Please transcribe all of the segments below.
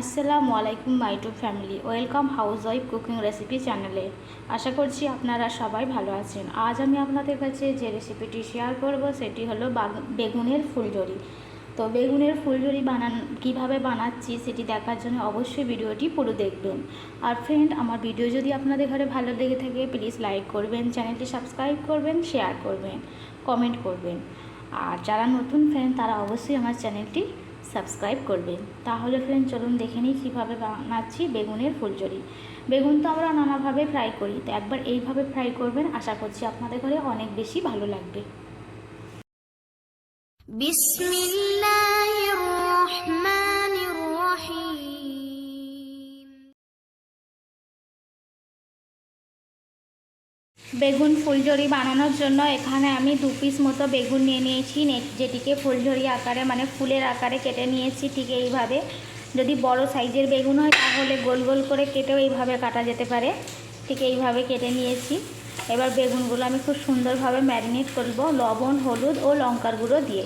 আসসালামু আলাইকুম my to family welcome house wife cooking recipe চ্যানেলে আশা করছি আপনারা সবাই ভালো আছেন। আজ আমি আপনাদের কাছে যে রেসিপিটি শেয়ার করব, সেটি হলো বাগ- বেগুনের ফুলঝুরি তো বেগুনের ফুলঝুরি বানান কীভাবে বানাচ্ছি সেটি দেখার জন্য অবশ্যই ভিডিওটি পুরো দেখবেন। আর ফ্রেন্ড আমার ভিডিও যদি আপনাদের ঘরে ভালো লেগে থাকে প্লিজ লাইক করবেন চ্যানেলটি সাবস্ক্রাইব করবেন শেয়ার করবেন কমেন্ট করবেন। আর যারা নতুন ফ্রেন্ড তারা অবশ্যই আমার চ্যানেলটি সাবস্ক্রাইব করবে তাহলে ফ্রেন্ড চলুন দেখে নিই কীভাবে বানাচ্ছি বেগুনের ফুলচুরি বেগুন তো আমরা নানাভাবে ফ্রাই করি, তো একবার এইভাবে ফ্রাই করবেন, আশা করছি আপনাদের ঘরে অনেক বেশি ভালো লাগবে। বিসমিল্লা বেগুন ফুলঝুরি বানানোর জন্য এখানে আমি দু পিস মতো বেগুন নিয়ে নিয়েছি। যেটিকে ফুলঝুরি আকারে মানে ফুলের আকারে কেটে নিয়েছি ঠিক এইভাবে। যদি বড় সাইজের বেগুন হয় তাহলে গোল গোল করে কেটেও এইভাবে কাটা যেতে পারে। ঠিক এইভাবে কেটে নিয়েছি। এবার বেগুনগুলো আমি খুব সুন্দরভাবে ম্যারিনেট করব লবণ, হলুদ ও লঙ্কার গুঁড়ো দিয়ে।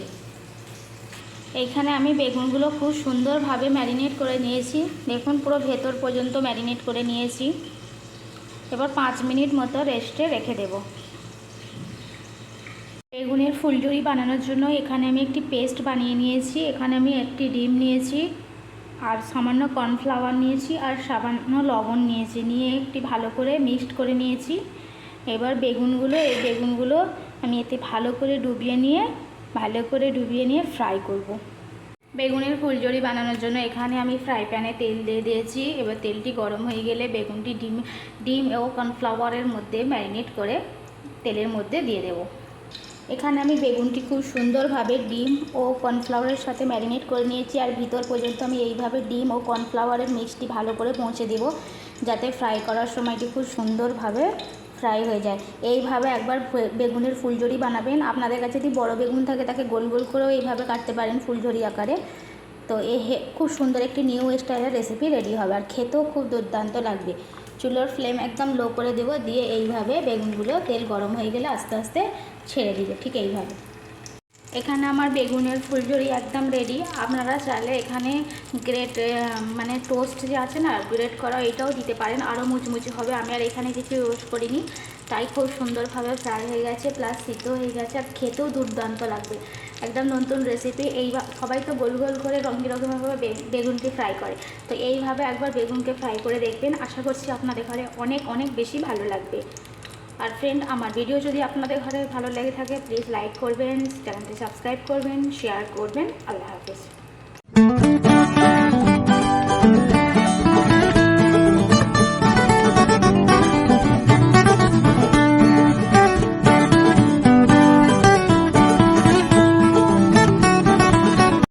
এইখানে আমি বেগুনগুলো খুব সুন্দরভাবে ম্যারিনেট করে নিয়েছি। দেখুন পুরো ভেতর পর্যন্ত ম্যারিনেট করে নিয়েছি। এবার পাঁচ মিনিট মতো রেস্টে রেখে দেব। বেগুনের ফুলঝুরি বানানোর জন্য এখানে আমি একটি পেস্ট বানিয়ে নিয়েছি। এখানে আমি একটি ডিম নিয়েছি, আর সামান্য কর্নফ্লাওয়ার নিয়েছি, আর সামান্য লবণ নিয়েছি। নিয়ে একটি ভালো করে মিক্সড করে নিয়েছি। এবার বেগুনগুলো, এই বেগুনগুলো আমি এতে ভালো করে ডুবিয়ে নিয়ে, ভালো করে ডুবিয়ে নিয়ে ফ্রাই করব। বেগুনের ফুলঝুরি বানানোর জন্য এখানে আমি ফ্রাই প্যানে তেল দিয়ে দিয়েছি। এবার তেলটি গরম হয়ে গেলে বেগুনটি ডিম ডিম ও কর্নফ্লাওয়ারের মধ্যে ম্যারিনেট করে তেলের মধ্যে দিয়ে দেব। এখানে আমি বেগুনটি খুব সুন্দরভাবে ডিম ও কর্নফ্লাওয়ারের সাথে ম্যারিনেট করে নিয়েছি আর ভিতর পর্যন্ত আমি এইভাবে ডিম ও কর্নফ্লাওয়ারের মিক্সটি ভালো করে পৌঁছে দেব, যাতে ফ্রাই করার সময়টি খুব সুন্দরভাবে ফ্রাই হয়ে যায়। এইভাবে একবার বেগুনের ফুলঝুরি বানাবেন। আপনাদের কাছে যদি বড় বেগুন থাকে, তাকে গোল গোল করেও এইভাবে কাটতে পারেন ফুলঝুরি আকারে। তো এ খুব সুন্দর একটি নিউ স্টাইলের রেসিপি রেডি হবে। আর খেতেও খুব দুর্দান্ত লাগবে। চুলোর ফ্লেম একদম লো করে দেবো। দিয়ে এইভাবে বেগুনগুলো তেল গরম হয়ে গেলে আস্তে আস্তে ছেড়ে দিবে। ঠিক এইভাবে। এখানে আমার বেগুনের ফুলঝুরি একদম রেডি আপনারা চাইলে এখানে গ্রেট মানে টোস্ট যে আছে না গ্রেট করা, এটাও দিতে পারেন। আরও মুচমুচে হবে। আমি আর এখানে কিছু ইউজ করিনি। তাই খুব সুন্দরভাবে ফ্রাই হয়ে গেছে প্লাস সিদ্ধ হয়ে গেছে, আর খেতেও দুর্দান্ত লাগবে। একদম নতুন রেসিপি এই সবাই তো গোল গোল করে রঙ বেরঙভাবে বে- বেগুনকে ফ্রাই করে। তো এইভাবে একবার বেগুনকে ফ্রাই করে দেখবেন। আশা করছি আপনাদের ঘরে অনেক অনেক বেশি ভালো লাগবে। আর ফ্রেন্ড আমার ভিডিও যদি আপনাদের ঘরে ভালো লেগে থাকে প্লিজ লাইক করবেন চ্যানেলটি সাবস্ক্রাইব করবেন শেয়ার করবেন। আল্লাহ হাফেজ।